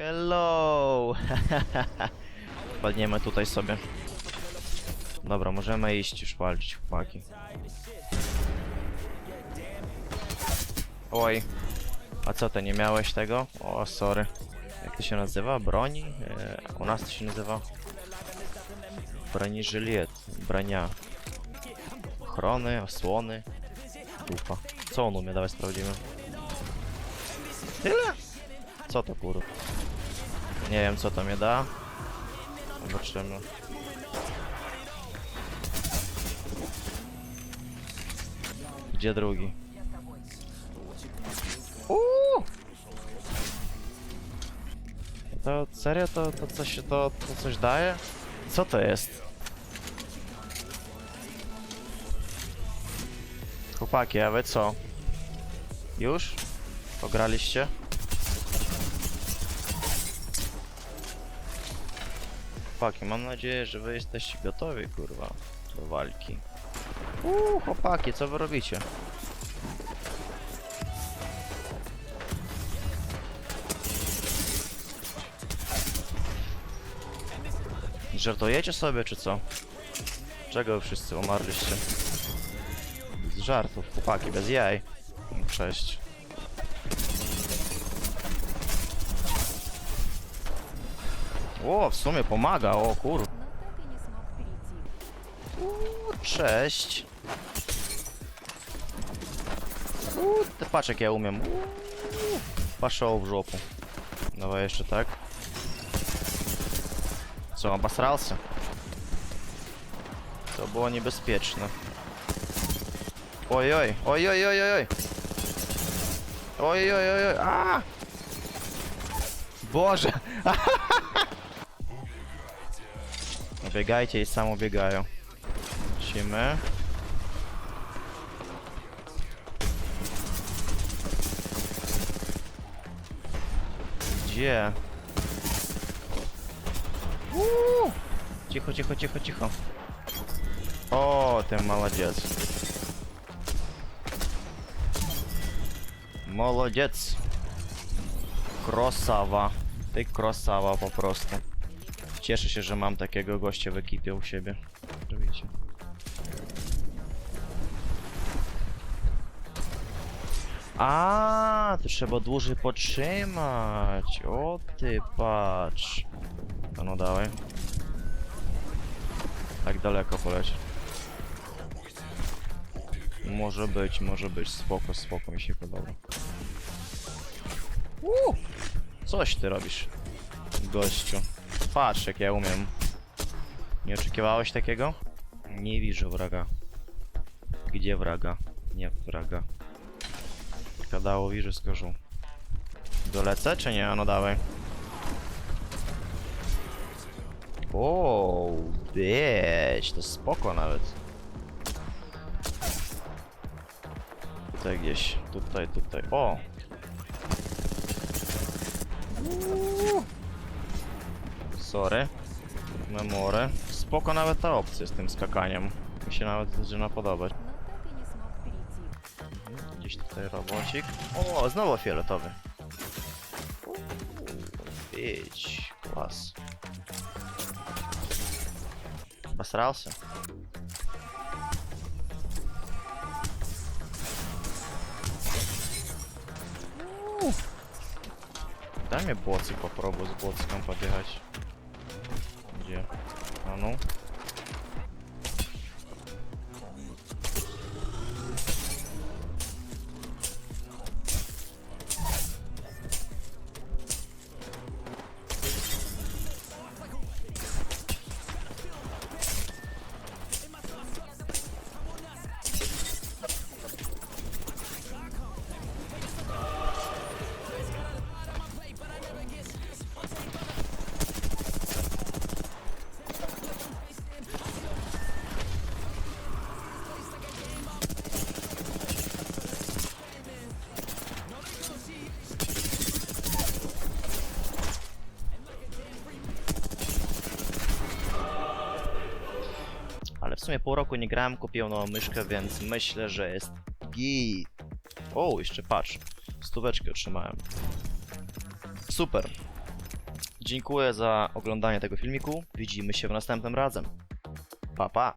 Hello! Padniemy tutaj sobie. Dobra, możemy iść już walczyć, chłopaki. Oj. A co, ty nie miałeś tego? O, sorry. Jak to się nazywa? Broni? E, u nas to się nazywa... Broniżyliet. Brania. Ochrony, osłony. Dupa. Co on umie? Dawaj sprawdzimy. Tyle? Co to kurwa? Nie wiem co to mnie da. Zobaczymy. Gdzie drugi? Uuu! To serio to, to coś to, to coś daje? Co to jest? Chłopaki, a wy co? Już? Pograliście? Chłopaki, mam nadzieję, że wy jesteście gotowi, kurwa, do walki. Uuu, chłopaki, co wy robicie? Żartujecie sobie, czy co? Czego wszyscy umarliście? Z żartów, chłopaki, bez jaj. Cześć. O, w sumie pomaga, o kur... Uuu, cześć. Uuu, patrz jak ja umiem. Uuu, paszało w żłopu. Dawaj jeszcze tak. Co, obasrался? To było niebezpieczne. Ojoj, ojoj, ojoj, ojoj. Ojoj, ojoj, a! Boże! No biegajcie i samo biegają. Lecimy. Gdzie? Uuu! Cicho, cicho, cicho, cicho. O, ten молодец. Молодец. Krosawa. Ty krosawa po prostu. Cieszę się, że mam takiego gościa w ekipie u siebie. Widzicie. A, to trzeba dłużej potrzymać. O ty patrz. To no dawaj. Tak daleko poleci. Może być, może być. Spoko, spoko mi się podoba. Uuu, coś ty robisz, gościu. Patrz jak ja umiem. Nie oczekiwałeś takiego? Nie widzę wraga. Gdzie wraga? Nie wraga. Kadało widzę skorzu. Dolecę czy nie? No dawaj. O, bitch, to spoko nawet. Tutaj gdzieś, tutaj, tutaj. O! Uuu. Sorry. Memory. Spoko nawet ta opcja z tym skakaniem. Mi się nawet zaczyna podobać. но так и не смог перейти. Gdzieś tutaj robocik. O, znowu fioletowy. Bitch, klas. Посрался? Дай мне боцик попробую с боциком побегать. Где? А ну. W sumie pół roku nie grałem, kupiłem nową myszkę, więc myślę, że jest git. O, jeszcze patrz. Stóweczki otrzymałem. Super. Dziękuję za oglądanie tego filmiku. Widzimy się w następnym razem. Pa pa!